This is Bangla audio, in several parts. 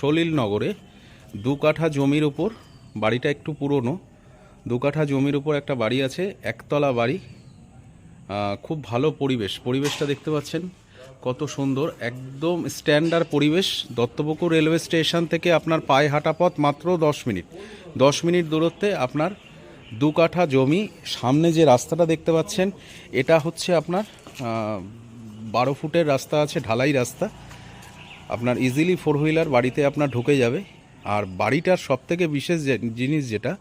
সলিল নগরে দু কাঠা জমির উপর, বাড়িটা একটু পুরনো, দু কাঠা জমির উপর একটা বাড়ি আছে, একতলা বাড়ি। খুব ভালো পরিবেশ। পরিবেশটা দেখতে পাচ্ছেন কত সুন্দর, একদম স্ট্যান্ডার্ড পরিবেশ। দত্তপুকুর রেলওয়ে স্টেশন থেকে আপনার পায়ে হাঁটা পথ মাত্র দশ মিনিট। দশ মিনিট দূরত্বে আপনার দু কাঠা জমি। সামনে যে রাস্তাটা দেখতে পাচ্ছেন, এটা হচ্ছে আপনার বারো ফুটের রাস্তা আছে, ঢালাই রাস্তা। আপনার ইজিলি ফোর হুইলার বাড়িতে আপনার ঢুকে যাবে। আর বাড়িটার সব থেকে বিশেষ জিনিস যেটা,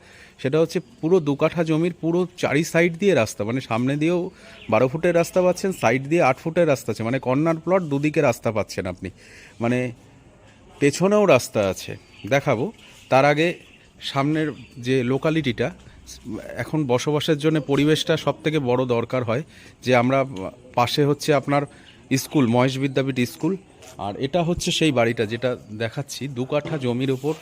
সেটা হচ্ছে পুরো দু কাঠা জমির পুরো চারি সাইড দিয়ে রাস্তা। মানে সামনে দিয়েও বারো ফুটের রাস্তা পাচ্ছেন সাইড দিয়ে আট ফুটের রাস্তা আছে। মানে কর্নার প্লট দুদিকে রাস্তা পাচ্ছেন আপনি। মানে পেছনেও রাস্তা আছে। দেখাবো। তার আগে সামনের যে লোকালিটিটা এখন বসবাসের জন্য পরিবেশটা সব থেকে বড় দরকার হয় যে আমরা পাশে হচ্ছে আপনার স্কুল মহেশ বিদ্যাপীঠ স্কুল আর এটা হচ্ছে সেই বাড়িটা যেটা দেখাচ্ছি, দু কাঠা জমির উপর।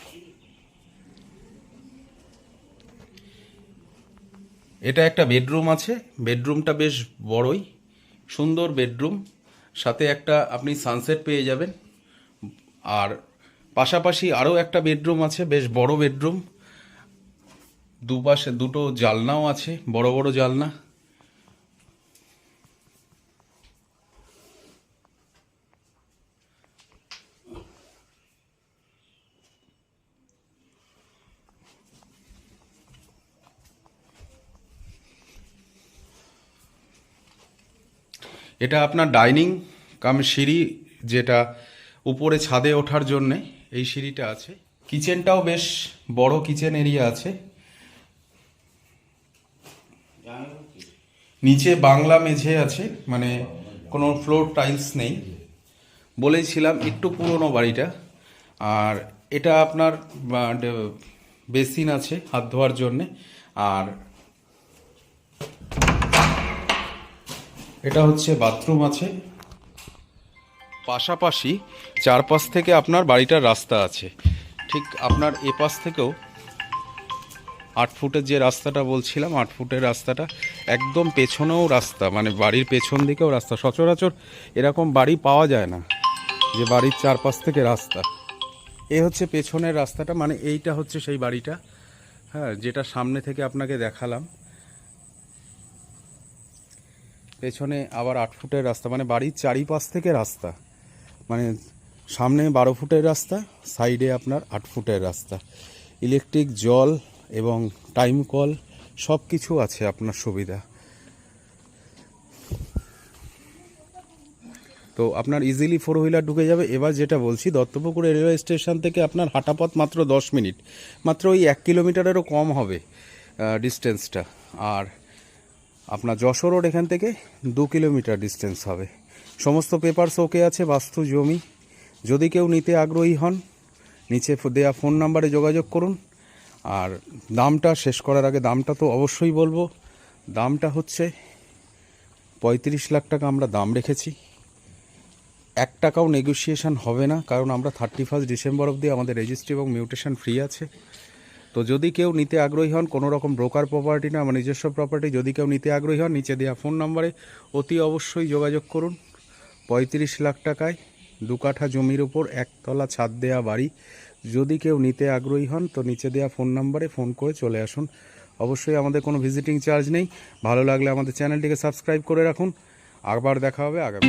এটা একটা বেডরুম আছে, বেডরুমটা বেশ বড়ই, সুন্দর বেডরুম। সাথে একটা আপনি সানসেট পেয়ে যাবেন। আর পাশাপাশি আরও একটা বেডরুম আছে, বেশ বড় বেডরুম। দুপাশে দুটো জালনাও আছে, বড় বড় জালনা। এটা আপনার ডাইনিং কাম সিঁড়ি যেটা উপরে ছাদে ওঠার জন্যে এই সিঁড়িটা আছে। কিচেনটাও বেশ বড় কিচেন এরিয়া আছে। নিচে বাংলা মেঝে আছে মানে কোনো ফ্লোর টাইলস নেই। বলেছিলাম একটু পুরনো বাড়িটা। আর এটা আপনার বেসিন আছে হাত ধোয়ার জন্যে। আর এটা হচ্ছে বাথরুম আছে। পাশাপাশি চারপাশ থেকে আপনার বাড়িটার রাস্তা আছে। ঠিক আপনার এ পাশ থেকেও আট ফুটের যে রাস্তাটা বলছিলাম, আট ফুটের রাস্তাটা একদম পেছনেও রাস্তা মানে বাড়ির পেছন দিকেও রাস্তা। সচরাচর এরকম বাড়ি পাওয়া যায় না, যে বাড়ির চারপাশ থেকে রাস্তা। এ হচ্ছে পেছনের রাস্তাটা মানে এইটা হচ্ছে সেই বাড়িটা। হ্যাঁ যেটা সামনে থেকে আপনাকে দেখালাম। পেছনে আবার আট ফুটের রাস্তা মানে বাড়ির চারিপাশ থেকে রাস্তা। মানে সামনে বারো ফুটের রাস্তা, সাইডে আপনার আট ফুটের রাস্তা। ইলেকট্রিক, জল এবং টাইম কল সব কিছু আছে আপনার সুবিধা। তো আপনার ইজিলি ফোর হুইলার ঢুকে যাবে। এবার যেটা বলছি, দত্তপুকুর রেলওয়ে স্টেশন থেকে আপনার হাঁটাপথ মাত্র দশ মিনিট। মাত্র ওই এক কিলোমিটারেরও কম হবে ডিস্টেন্সটা আর আপনার যশোর রোড এখান থেকে দু কিলোমিটার ডিস্টেন্স হবে। সমস্ত পেপারস ওকে আছে, বাস্তু জমি। যদি কেউ নিতে আগ্রহী হন, নিচে দেয়া ফোন নাম্বারে যোগাযোগ করুন। আর দামটা শেষ করার আগে দামটা তো অবশ্যই বলব। দামটা হচ্ছে পঁয়ত্রিশ লাখ টাকা আমরা দাম রেখেছি। এক টাকাও নেগোসিয়েশন হবে না, কারণ আমরা থার্টি ফার্স্ট ডিসেম্বর অবধি আমাদের রেজিস্ট্রি এবং মিউটেশন ফ্রি আছে। তো যদি কেউ নিতে আগ্রহী হন, কোনো রকম ব্রোকার প্রপার্টি না, আমার নিজস্ব প্রপার্টি যদি কেউ নিতে আগ্রহী হন, নিচে দেওয়া ফোন নম্বরে অতি অবশ্যই যোগাযোগ করুন। পঁয়ত্রিশ লাখ টাকায় দু কাঠা জমির উপর একতলা ছাদ দেয়া বাড়ি। যদি কেউ নিতে আগ্রহী হন, তো নিচে দেওয়া ফোন নম্বরে ফোন করে চলে আসুন। অবশ্যই আমাদের কোনো ভিজিটিং চার্জ নেই। ভালো লাগলে আমাদের চ্যানেলটিকে সাবস্ক্রাইব করে রাখুন। আবার দেখা হবে আগামী